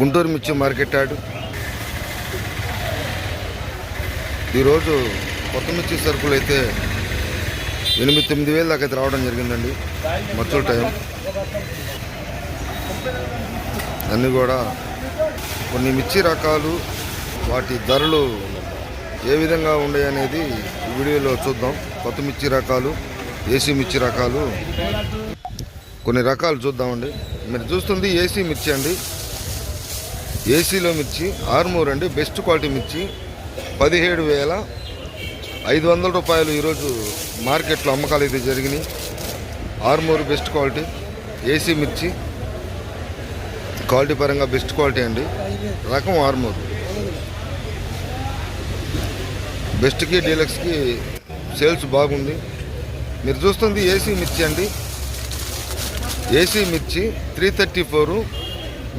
గుంటూరు మిర్చి market yard. ఈరోజు కొత్త మిర్చి సరుకులు అయితే ఎనిమిది తొమ్మిది వేల దాకా అయితే రావడం జరిగిందండి. మచ్చల టైం. అన్నీ కూడా కొన్ని మిర్చి రకాలు వాటి ధరలు ఏ విధంగా ఉన్నాయి అనేది ఈ వీడియోలో చూద్దాం. కొత్త మిర్చి రకాలు ఏసీ మిర్చి రకాలు. కొన్ని రకాలు చూద్దామండి. మీరు చూస్తుంది ఏసీ మిర్చి అండి. ఏసీలో మిర్చి ఆర్మూర్ అండి బెస్ట్ క్వాలిటీ మిర్చి పదిహేడు వేల ఐదు వందల రూపాయలు ఈరోజు మార్కెట్లో అమ్మకాలు అయితే జరిగినాయి. ఆర్మూర్ బెస్ట్ క్వాలిటీ ఏసీ మిర్చి క్వాలిటీ పరంగా బెస్ట్ క్వాలిటీ అండి. రకం ఆర్మూర్. బెస్ట్కి డీలక్స్కి సేల్స్ బాగుంది. మీరు చూస్తుంది ఏసీ మిర్చి అండి. ఏసీ మిర్చి three thirty four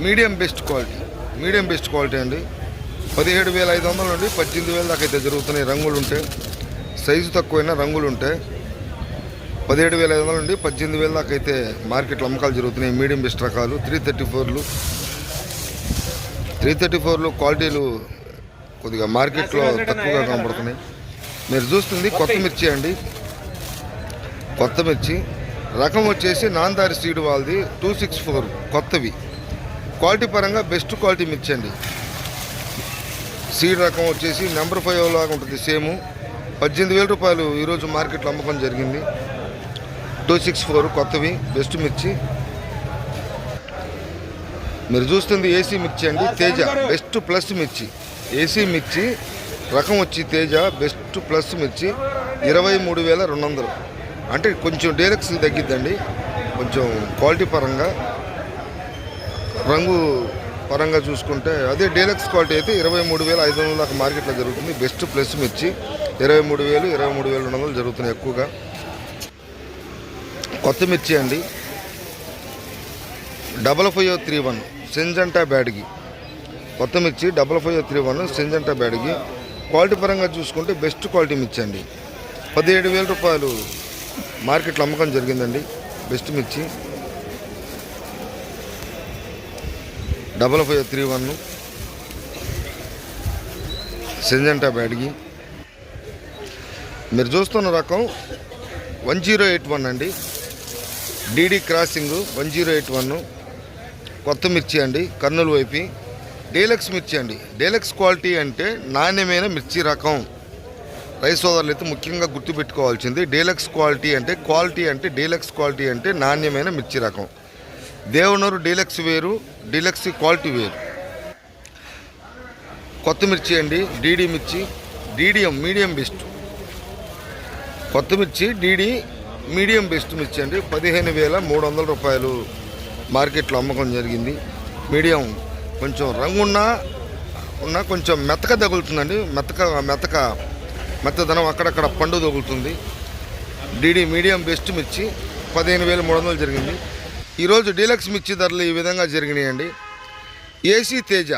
medium best quality medium best quality అండి. పదిహేడు వేల ఐదు వందల నుండి పద్దెనిమిది వేల దాకా అయితే జరుగుతున్నాయి రంగులు ఉంటే సైజు తక్కువైనా రంగులు ఉంటే పదిహేడు వేల ఐదు వందల నుండి పద్దెనిమిది వేల దాకా అయితే మార్కెట్లో అమ్మకాలు జరుగుతున్నాయి మీడియం బెస్ట్ రకాలు త్రీ థర్టీ ఫోర్లు. త్రీ థర్టీ ఫోర్లు క్వాలిటీలు కొద్దిగా మార్కెట్లో తక్కువగా కనబడుతున్నాయి. మీరు చూస్తుంది కొత్త మిర్చి అండి. కొత్త మిర్చి. రకం వచ్చేసి నాందారి సీడ్ వాళ్ళది టూ సిక్స్ ఫోర్ కొత్తవి. క్వాలిటీ పరంగా బెస్ట్ క్వాలిటీ మిర్చి అండి. సీడ్ రకం వచ్చేసి నెంబర్ ఫైవ్ లాగా ఉంటుంది సేమ్. పద్దెనిమిది వేల రూపాయలు ఈరోజు మార్కెట్లో అమ్మకం జరిగింది. టూ సిక్స్ ఫోర్ కొత్తవి బెస్ట్ మిర్చి. మీరు చూస్తుంది ఏసీ మిర్చి అండి తేజ బెస్ట్ ప్లస్ మిర్చి. ఏసీ మిర్చి రకం వచ్చి తేజ బెస్ట్ ప్లస్ మిర్చి ఇరవై మూడు వేల రెండు వందలు. అంటే కొంచెం డీలక్స్ తగ్గిద్దండి. కొంచెం క్వాలిటీ పరంగా రంగు పరంగా చూసుకుంటే అదే డీలక్స్ క్వాలిటీ అయితే ఇరవై మూడు వేల ఐదు వందల దాకా మార్కెట్లో జరుగుతుంది. బెస్ట్ ప్లస్ మిర్చి ఇరవై మూడు వేలు ఇరవై మూడు వేల రెండు వందలు జరుగుతున్నాయి ఎక్కువగా. కొత్త మిర్చి అండి. Double five three one Syngenta Byadgi. కొత్త మిర్చి double five three one Syngenta Byadgi. Quality పరంగా చూసుకుంటే బెస్ట్ క్వాలిటీ మిర్చి అండి. పదిహేడు వేల రూపాయలు మార్కెట్లో అమ్మకం జరిగిందండి. బెస్ట్ మిర్చి. Double five three one. Syngenta Byadgi మీరు చూస్తున్న రకం వన్ జీరో ఎయిట్ వన్ అండి. DD crossing one zero eight one. కొత్త మిర్చి అండి కర్నూలు వైపు. డీలక్స్ మిర్చి అండి. డీలక్స్ క్వాలిటీ అంటే నాణ్యమైన మిర్చి రకం. రైస్ సోదరులు అయితే ముఖ్యంగా గుర్తుపెట్టుకోవాల్సింది డీలక్స్ క్వాలిటీ అంటే క్వాలిటీ అంటే డీలక్స్ క్వాలిటీ అంటే నాణ్యమైన మిర్చి రకం. దేవనూరు డీలక్స్ వేరు డీలక్స్ క్వాలిటీ వేరు. కొత్త మిర్చి అండి డీడీ మిర్చి డీడియం మీడియం బెస్ట్. కొత్త మిర్చి డీడీ మీడియం బెస్ట్ మిర్చి అండి. పదిహేను వేల మూడు వందల రూపాయలు మార్కెట్లో అమ్మకం జరిగింది. మీడియం కొంచెం రంగున్నా ఉన్న కొంచెం మెత్తక తగులుతుందండి. మెత్తక మెత్తక మెత్తదనం అక్కడక్కడ పండు తగులుతుంది. డీడీ మీడియం బెస్ట్ మిర్చి పదిహేను వేల మూడు వందలు జరిగింది. ఈరోజు డీలక్స్ మిర్చి ధరలు ఈ విధంగా జరిగినాయండి. ఏసీ తేజ.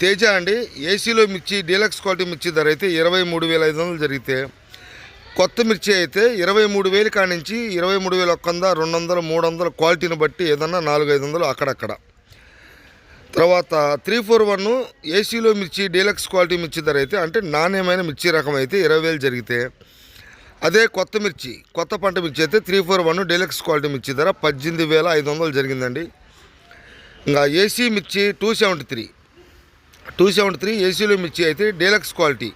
తేజ అండి ఏసీలో మిర్చి డీలక్స్ క్వాలిటీ మిర్చి ధర అయితే ఇరవై మూడు వేల ఐదు వందలు జరిగితే కొత్త మిర్చి అయితే ఇరవై మూడు వేలు కానించి నుంచి ఇరవై మూడు వేల ఒక్క వంద రెండు వందలు మూడు వందల క్వాలిటీని బట్టి ఏదన్నా నాలుగు ఐదు వందలు అక్కడక్కడ. తర్వాత త్రీ ఫోర్ వన్ ఏసీలో మిర్చి డీలక్స్ క్వాలిటీ మిర్చి ధర అయితే అంటే నాణ్యమైన మిర్చి రకం అయితే ఇరవై వేలు జరిగితే అదే కొత్త మిర్చి కొత్త పంట మిర్చి అయితే three four one deluxe quality మిర్చి ధర పద్దెనిమిది వేల ఐదు వందలు జరిగిందండి. ఇంకా ఏసీ మిర్చి two seventy three two seventy three ఏసీలో మిర్చి అయితే డీలక్స్ క్వాలిటీ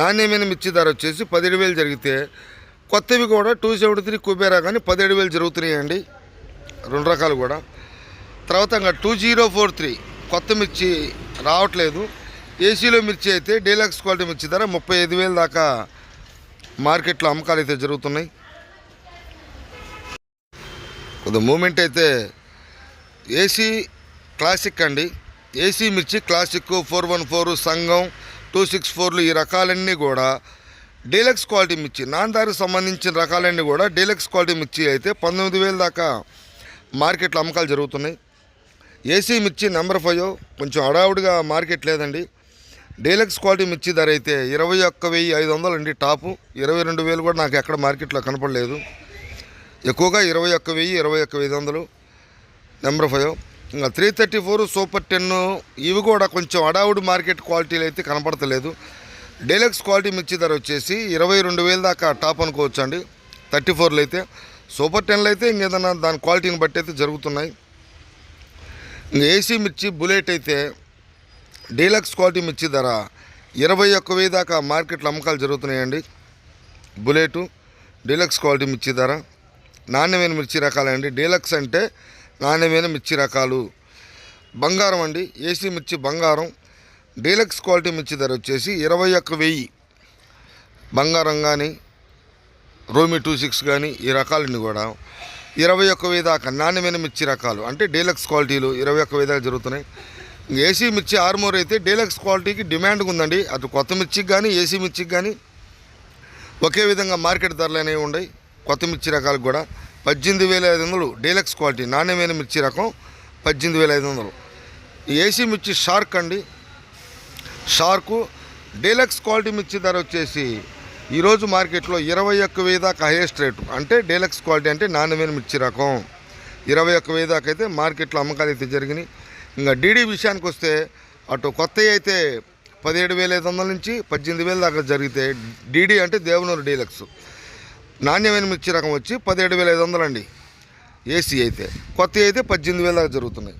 నాణ్యమైన మిర్చి ధర వచ్చేసి పదిహేడు వేలు జరిగితే కొత్తవి కూడా టూ సెవెంటీ త్రీ కుబేరా కానీ పదిహేడు వేలు జరుగుతున్నాయండి. రెండు రకాలు కూడా. తర్వాత ఇంకా టూ జీరో ఫోర్ త్రీ కొత్త మిర్చి రావట్లేదు. ఏసీలో మిర్చి అయితే డీలక్స్ క్వాలిటీ మిర్చి ధర ముప్పై ఐదు వేలు దాకా మార్కెట్లో అమ్మకాలు అయితే జరుగుతున్నాయి. కొద్ది మూమెంట్ అయితే ఏసీ క్లాసిక్ అండి. ఏసీ మిర్చి క్లాసిక్ ఫోర్ వన్ ఫోర్ సంఘం టూ సిక్స్ ఫోర్లు ఈ రకాలన్నీ కూడా డీలక్స్ క్వాలిటీ మిర్చి నాందారికి సంబంధించిన రకాలన్నీ కూడా డీలక్స్ క్వాలిటీ మిర్చి అయితే పంతొమ్మిది వేల దాకా మార్కెట్లో అమ్మకాలు జరుగుతున్నాయి. ఏసీ మిర్చి నెంబర్ ఫైవ్ కొంచెం హడావుడిగా మార్కెట్ లేదండి. డీలక్స్ క్వాలిటీ మిర్చి ధర అయితే ఇరవై ఒక్క వెయ్యి ఐదు వందలు అండి టాపు. ఇరవై రెండు వేలు కూడా నాకు ఎక్కడ మార్కెట్లో కనపడలేదు. ఎక్కువగా ఇరవై ఒక్క వెయ్యి ఇరవై ఒక్క ఐదు వందలు. Number five. ఇంకా three thirty four super ten ఇవి కూడా కొంచెం అడావుడి మార్కెట్ క్వాలిటీలు అయితే కనపడతలేదు. డీలక్స్ క్వాలిటీ మిర్చి ధర వచ్చేసి ఇరవై రెండు వేల దాకా టాప్ అనుకోవచ్చు అండి థర్టీ ఫోర్లు అయితే. సూపర్ టెన్లు అయితే ఇంకేదన్నా దాని క్వాలిటీని బట్టి అయితే జరుగుతున్నాయి. ఇంకా ఏసీ మిర్చి బుల్లెట్ అయితే డీలక్స్ క్వాలిటీ మిర్చి ధర ఇరవై ఒక్క వెయ్యి దాకా మార్కెట్లో అమ్మకాలు జరుగుతున్నాయండి. బుల్లెటు డీలక్స్ క్వాలిటీ మిర్చి ధర నాణ్యమైన మిర్చి రకాలండి. డీలక్స్ అంటే నాణ్యమైన మిర్చి రకాలు. బంగారం అండి ఏసీ మిర్చి బంగారం. డీలక్స్ క్వాలిటీ మిర్చి ధర వచ్చేసి ఇరవై ఒక్క వెయ్యి. బంగారం కానీ రోమి టూ సిక్స్ కానీ ఈ రకాలన్నీ కూడా. ఇరవై ఒక్క వెయ్యి దాకా నాణ్యమైన మిర్చి రకాలు. అంటే డీలక్స్ క్వాలిటీలు ఇరవై ఒక్క వెయ్యి దాకా జరుగుతున్నాయి. ఏసీ మిర్చి ఆర్మోర్ అయితే డీలక్స్ క్వాలిటీకి డిమాండ్ ఉందండి. అటు కొత్త మిర్చికి కానీ ఏసీ మిర్చికి కానీ ఒకే విధంగా మార్కెట్ ధరలు అనేవి ఉన్నాయి కొత్త మిర్చి రకాలకు కూడా పద్దెనిమిది వేల ఐదు వందలు డీలక్స్ క్వాలిటీ నాణ్యమైన మిర్చి రకం పద్దెనిమిది వేల ఐదు వందలు. ఏసీ మిర్చి షార్క్ అండి. షార్కు డీలక్స్ క్వాలిటీ మిర్చి ధర వచ్చేసి ఈరోజు మార్కెట్లో ఇరవై ఒక్క వెయ్యి దాకా హైయెస్ట్ రేటు. అంటే డీలక్స్ క్వాలిటీ అంటే నాణ్యమైన మిర్చి రకం. ఇరవై ఒక్క వెయ్యి దాకా అయితే మార్కెట్లో అమ్మకాలు అయితే జరిగినాయి. ఇంకా డీడీ విషయానికి వస్తే అటు కొత్తవి అయితే పదిహేడు వేల ఐదు వందల నుంచి పద్దెనిమిది వేల దాకా జరిగితే డీడీ అంటే దేవనూరు డీలక్స్. నాణ్యమైన మిర్చి రకం వచ్చి పదిహేడు వేల ఐదు వందలు అండి ఏసీ అయితే. కొత్త అయితే పద్దెనిమిది వేల దాకా జరుగుతున్నాయి.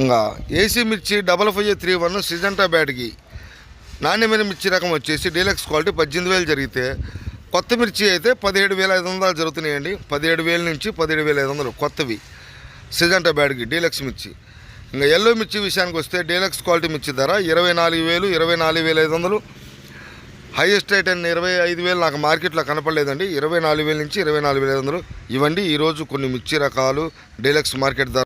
ఇంకా ఏసీ మిర్చి double five three one Syngenta Byadgi నాణ్యమైన మిర్చి రకం వచ్చేసి డీలక్స్ క్వాలిటీ పద్దెనిమిది వేలు జరిగితే కొత్త మిర్చి అయితే పదిహేడు వేల ఐదు వందలు జరుగుతున్నాయండి. పదిహేడు వేల నుంచి పదిహేడు వేల ఐదు వందలు కొత్తవి. సిజంటా బ్యాడ్కి డీలక్స్ మిర్చి. ఇంకా ఎల్లో మిర్చి విషయానికి వస్తే డీలక్స్ క్వాలిటీ మిర్చి ధర ఇరవై నాలుగు వేలు ఇరవై నాలుగు వేల ఐదు వందలు. హైయెస్ట్ రేట్ అయిన ఇరవై ఐదు వేలు నాకు మార్కెట్లో కనపడలేదండి. ఇరవై నాలుగు వేల నుంచి ఇరవై నాలుగు వేల ఐదు వందలు. ఇవ్వండి ఈరోజు కొన్ని మిర్చి రకాలు డీలక్స్ మార్కెట్ ధర